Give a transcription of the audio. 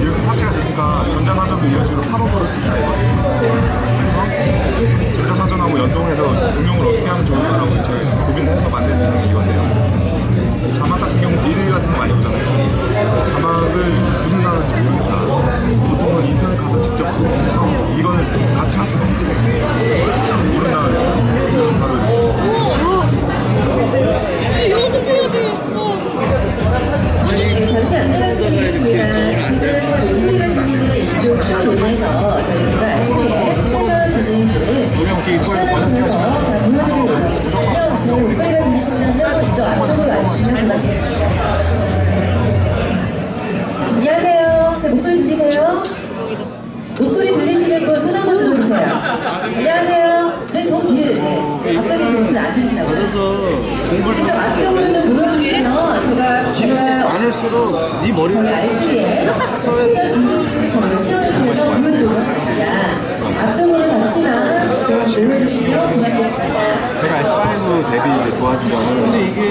이렇게 확대가 되니까 전자가전도 이런 식으로 파먹어 같은 경우 미드 같은 거 많이 보잖아요. 뭐 자막을 무슨 나라인지 모르니까 보통은 뭐 인터넷 가서 직접 보고 이거는 같이 하트 해주세요. 모르는 나라인지 모르는 바로 이 저희가 SE의 스페셜 기능들을 들리시면요, 이쪽 앞쪽으로 와주시면 고맙겠습니다. 안녕하세요. 제 목소리 들리세요? 목소리 들리시는 분손 한번 들어주세요. 안녕하세요. 네, 저 뒤에, 네. 갑자기 제 목소리 안 들리시나 보요 이쪽 앞쪽으로 좀 보여주시면 제가, 제가 많을수록 네 머리 저희 RC에 스페셜 김동수 시연을 통해서 보여드리도록 하겠습니다. 앞쪽으로 잠시만 좀 보여주시면 고맙겠습니다. 제가 S5 데뷔 이제 거는 근데 이게